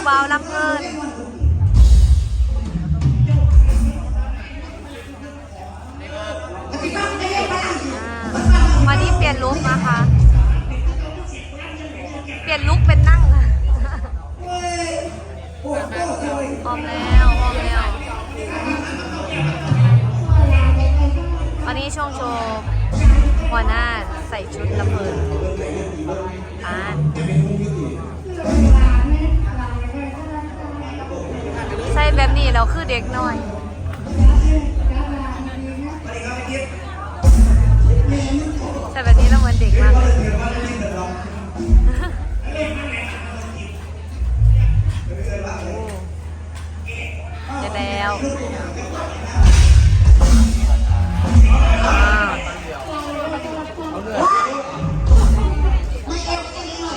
ผู้บ่าวลำเพลินวันนี้เปลี่ยนลุคนะคะ เปลี่ยนลุคเป็นนั่งค่ะพร้อมแล้วพร้อมแล้ววันนี้ช่วงโชว์หัวหน้าใส่ชุดลำเพินอ่านใส่แบบนี้เราคือเด็กน้อย ใส่แบบนี้เราเหมือนเด็กมากเลยโอ้เดี๋ยวแล้ว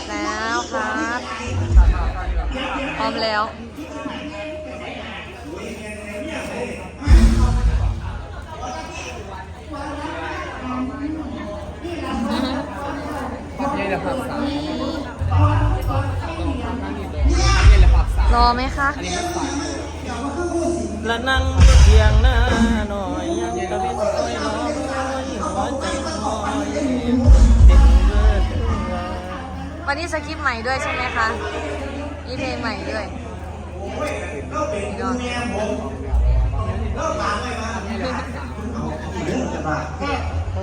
แล้วครับ พร้อมแล้ว ละผักสามนี่แหละผักสามรอไหมคะ อันนี้ไม่ผักและนั่งเพียงหน้าหน่อยยังกระวินคอยรอคอยหัวใจคอยติดเลือดเรือวันนี้สคริปต์ใหม่ด้วยใช่ไหมคะมีเพลงใหม่ด้วยนี่ก็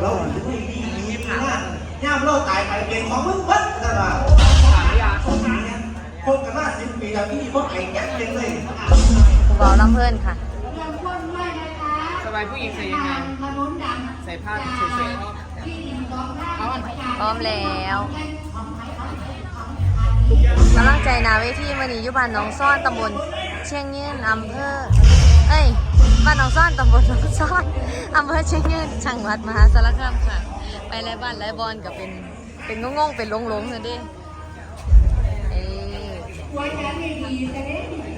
เราย่ามเราตายไป เป็นของมึงเพิ่นนะว่าถามยาคนกันมาสิบปีแล้วนี่พวกไอ้แก๊กเป็นเลยผู้บ่าวลำเพลินค่ะสบายผู้หญิงใส่ยังไงใส่ผ้าเฉยๆเอาอันพร้อมแล้วกำลังใจหนาเวทีมื่อนี้อยุบานหนองซ่อนตำบลเชียงยืนอำเภอ เอ้ยบ้านหนองซ่อนตำบลหนองซ่อนอำเภอเชียงยืนจังหวัดมหาสารคามค่ะ ไปไล่บ้านไล่บอลกับเป็น เป็นงงๆเป็นหลงๆเลยดิเอ้ย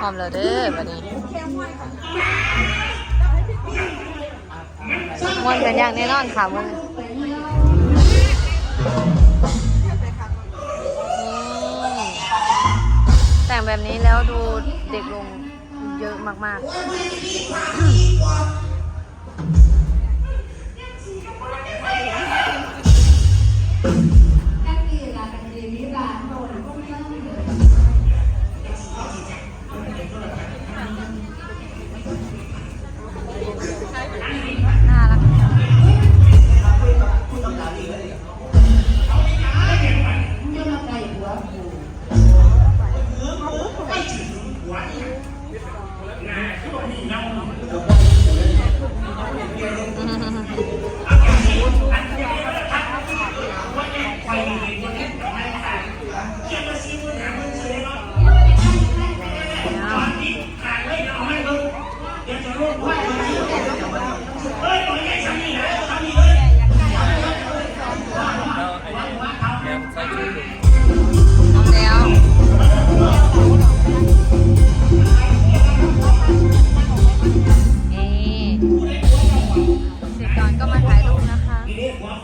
พร้อมแล้วเด้อวันนี้มวนกันอย่างแน่นอนค่ะมึงนี่แต่งแบบนี้แล้วดูเด็กลงเยอะมากๆ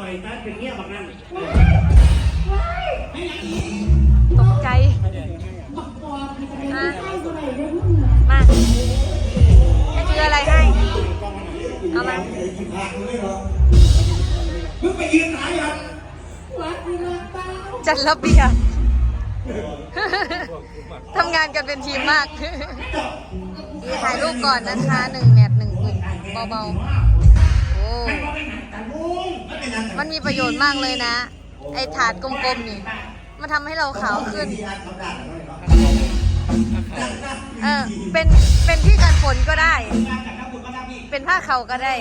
นี้หัวไฟตัดเป็นเงี้ยแบบนั้นตกใจมามาให้ถืออะไรให้ เอามามึงไปยืนไหนอะจัดระเบียบทำงานกันเป็นทีมมาก ถ่ายรูปก่อนนะคะหนึ่งแมทหนึ่งกลุ่มเบาๆ อ้มันมีประโยชน์มากเลยนะ ไอ้ถาดกลมๆนี่ มันทำให้เราขาวขึ้นเออ เป็น เป็นที่กันฝนก็ได้เป็นผ้าเขาวก็ได้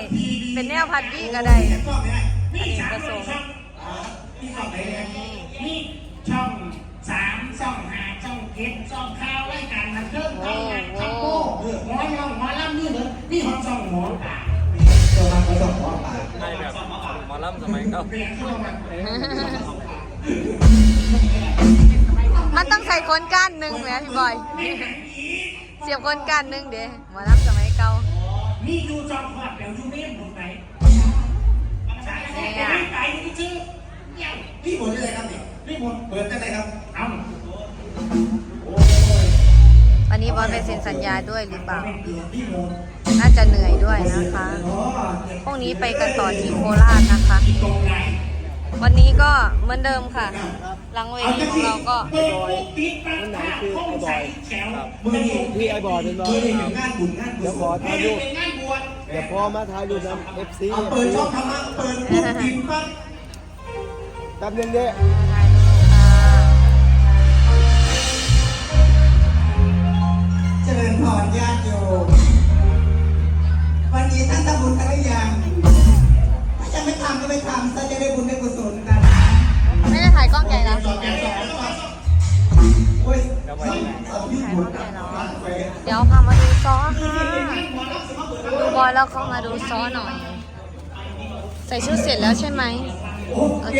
เป็นแนวพัดวี่ก็ได้อันนี้ประสงค์นี่ช่องสามช่องห้าช่องเจ็ดช่องข้าวรายการมันเพิ่มช่องงานช่องโก้หมอลำหมอลำนี่เหรอนี่ของช่องหมอป่า สสมัยเก่ามันต้องใส่คนก้านหนึ่งแหมพี่บอย เสียบคนก้านหนึ่งเด้หมอลำสมัยเก่านี่อยู่จอมขวัญเดี๋ยวอยู่เมมผมไหนเนี่ยไปที่ชื่อเนี่ยพี่หมดได้เลยครับเนี่ยพี่หมดเปิดได้เลยครับเอ้าวันนี้บอลไปเซ็นสัญญาด้วยหรือเปล่าพี่หมด น่าจะเหนื่อยด้วยนะคะพรุ่งนี้ไปกันต่อที่โคราชนะคะตรงไหนวันนี้ก็เหมือนเดิมค่ะ หลังเวทีของเราก็เปิดปุ๊บปิดปั๊บห้องใส่แถวมือนี่พี่ไอ้บอยเป็นบอมืยอนี่เห็นงานบุญงานบุเดี๋ยวญขอไม่ถ่ายได้รูปเป็นงานบวชเดี๋ยวพอมาถ่ายรูปนะเอฟซีเอาเปิดช่องธรรมะเปิดปุ๊บกินปั๊บแป๊บนึงเด้ถ่ายรูปค่ะเจริญพรญาติโยม วันนี้ท่านทำบุญกันหรือยังถ้ายังไม่ทำก็ไม่ทำซะจะได้บุญได้กุศลกันนะไม่ได้ถ่ายกล้องใหญ่แล้วสองแกสองโอ้ยสองพี่บุญนะไปเดี๋ยวพามาดูซ้อค่ะดูบอลแล้วก็มาดูซ้อหน่อย ใส่ชุดเสร็จแล้วใช่ไหมโอเค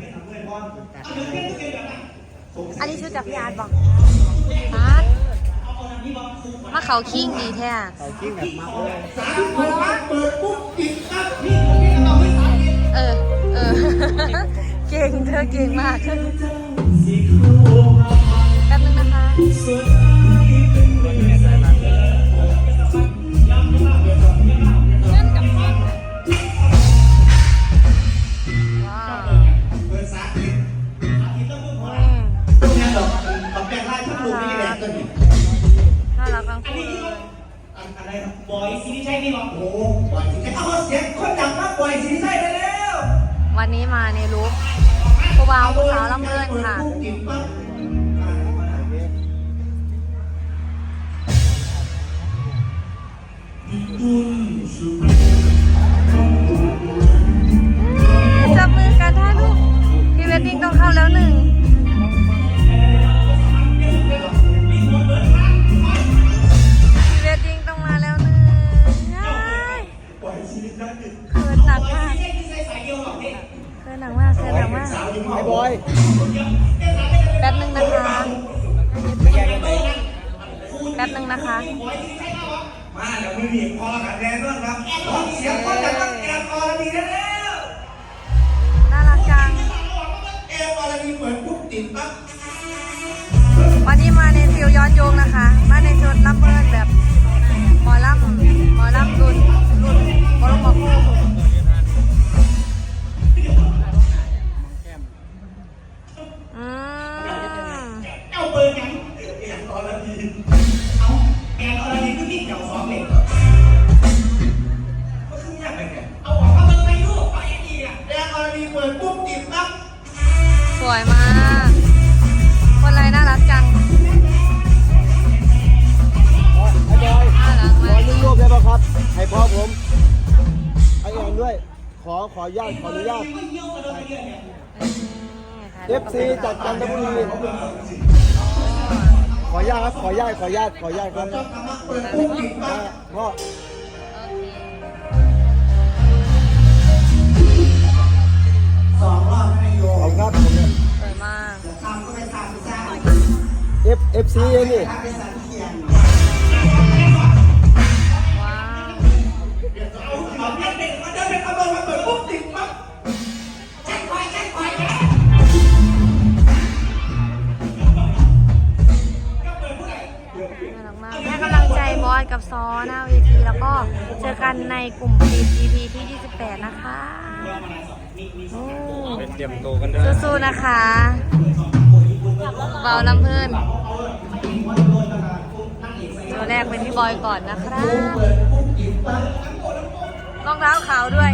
นี้ยอันนี้ชุดจากพี่อาร์ตบอกอาร์ตมาเขาคิงดีแท้เขากิ้งแบบมักเลยเปิดปุ๊บกินปั๊บเออ เออ เก่งเธอเก่งมาก ช่นี่หรอโอ้โหปล่อยสิเอาเสียงคนดังมากปล่อยสิใช่ไปแล้ววันนี้มาในลุคผู้บ่าวผู้สาวลำเลินค่ะปุ๊บกินปั๊ ป๊บนึงนะคะมาเดี๋ยวมือหนีบคอกันแดนด้วยครับเสียงคนดังมากแอนออร์ดีแล้วน่ารักจังแอนออร์ดีเหมือนปุ๊บติดปั๊บวันนี้มาในฟิลย้อนโยงนะคะ มาในชุดลำเบิร์แบบหมอลำหมอลำรุ่นรุ่น วยมาก คนไรน่ารักจังไอ้บอยน่ารักขมาอกหนึ่งรูปได้ป่ะครับ ให้พ่อผมไอ้แอนด้วย ขอขออนุญาตขออนุญาต FC จากจันทบุรี ขออนุญาตครับ ขออนุญาตขออนุญาตขออนุญาตครับธรรมะเปิดปุ๊บติดปั๊บพ่อ สองรอบให้โย ขอบมคุณครับ เอฟเอฟซีนี่ว้กำลังใจบอสกับซอหน้าเวทีแล้วก็เจอกันในกลุ่มปิด EP ที่ 28 นะคะโอ้เตรียมตกันด้วยสู้ๆนะคะ เบาลำเพื่อนตัวแรกเป็นพี่บอยก่อนนะครับรองเท้าขาวด้วย